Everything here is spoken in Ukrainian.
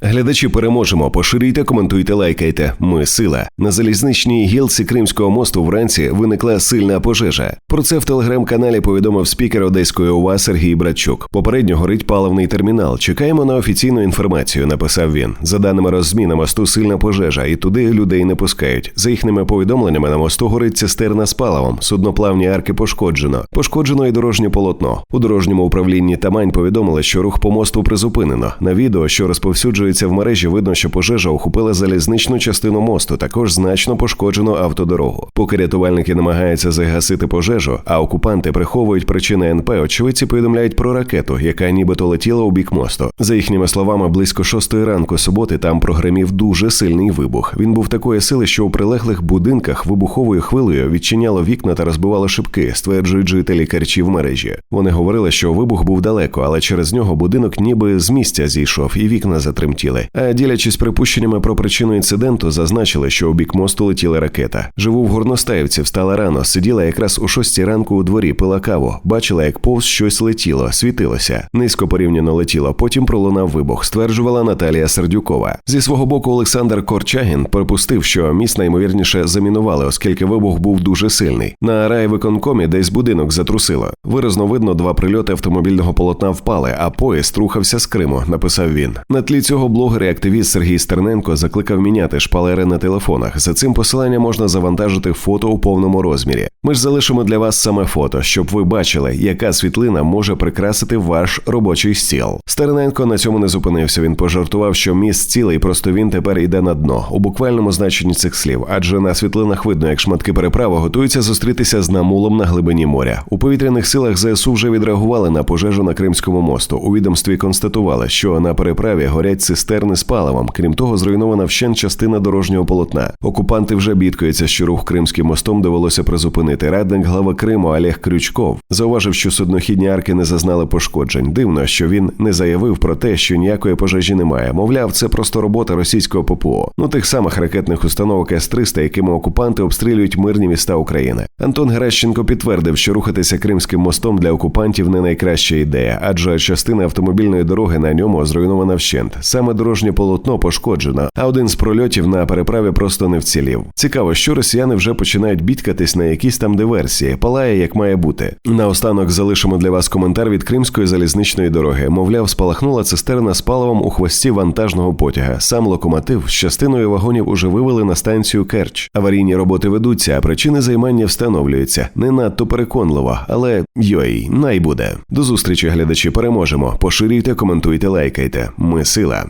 Глядачі переможемо. Поширюйте, коментуйте, лайкайте. Ми сила. На залізничній гілці Кримського мосту вранці виникла сильна пожежа. Про це в телеграм-каналі повідомив спікер Одеської ОВА Сергій Братчук. Попередньо горить паливний термінал. Чекаємо на офіційну інформацію. Написав він. За даними роззмі, на мосту сильна пожежа, і туди людей не пускають. За їхніми повідомленнями на мосту горить цистерна з паливом. Судноплавні арки пошкоджено. Пошкоджено і дорожнє полотно. У дорожньому управлінні Тамань повідомили, що рух по мосту призупинено. На відео, що розповсюджується в мережі, видно, що пожежа охопила залізничну частину мосту. Також значно пошкоджено автодорогу. Поки рятувальники намагаються загасити пожежу, а окупанти приховують причини НП. Очевидці повідомляють про ракету, яка нібито летіла у бік мосту. За їхніми словами, близько шостої ранку суботи там прогремів дуже сильний вибух. Він був такої сили, що у прилеглих будинках вибуховою хвилею відчиняло вікна та розбивало шибки, стверджують жителі Керчі в мережі. Вони говорили, що вибух був далеко, але через нього будинок ніби з місця зійшов і вікна затремтіли. А ділячись припущеннями про причину інциденту, зазначили, що у бік мосту летіла ракета. Живу в Горностаївці, встала рано, сиділа якраз у шостій ранку у дворі, пила каву, бачила, як повз щось летіло, світилося. Низько порівняно летіло, потім пролунав вибух, стверджувала Наталія Сердюкова. Зі свого боку, Олександр Корчагін припустив, що міст наймовірніше замінували, оскільки вибух був дуже сильний. На райвиконкомі десь будинок затрусило. Виразно видно, два прильоти автомобільного полотна впали, а поїзд рухався з Криму. Написав він. На тлі цього блогер і активіст Сергій Стерненко закликав міняти шпалери на телефонах. За цим посиланням можна завантажити фото у повному розмірі. Ми ж залишимо для вас саме фото, щоб ви бачили, яка світлина може прикрасити ваш робочий стіл. Стерненко на цьому не зупинився. Він пожартував, що міст цілий, просто він тепер йде на дно у буквальному значенні цих слів, адже на світлинах видно, як шматки переправи готуються зустрітися з намулом на глибині моря. У повітряних силах ЗСУ вже відреагували на пожежу на Кримському мосту. У відомстві констатували, що на переправі горять цистерни з паливом. Крім того, зруйнована вщен частина дорожнього полотна. Окупанти вже бідкаються, що рух Кримським мостом довелося призупинити. Радник глава Криму Олег Крючков зауважив, що суднохідні арки не зазнали пошкоджень. Дивно, що він не заявив про те, що ніякої пожежі немає. Мовляв, це просто робота російського ППО. Ну тих самих ракетних установок С-300, якими окупанти обстрілюють мирні міста України. Антон Геращенко підтвердив, що рухатися Кримським мостом для окупантів не найкраща ідея, адже частина автомобільної дороги на ньому зруйнована вщент. Саме дорожнє полотно пошкоджено, а один з прольотів на переправі просто не вцілів. Цікаво, що росіяни вже починають бідкатись на якісь там диверсії. Палає, як має бути. Наостанок залишимо для вас коментар від Кримської залізничної дороги. Мовляв, спалахнула цистерна з паливом у хвості вантажного потяга. Сам локомотив з частиною вагонів уже вивели на станцію Керч. Аварійні роботи ведуться, а причини займання встановлюються. Не надто переконливо, але йой, най буде. До зустрічі, глядачі. Переможемо. Поширюйте, коментуйте, лайкайте. Ми сила.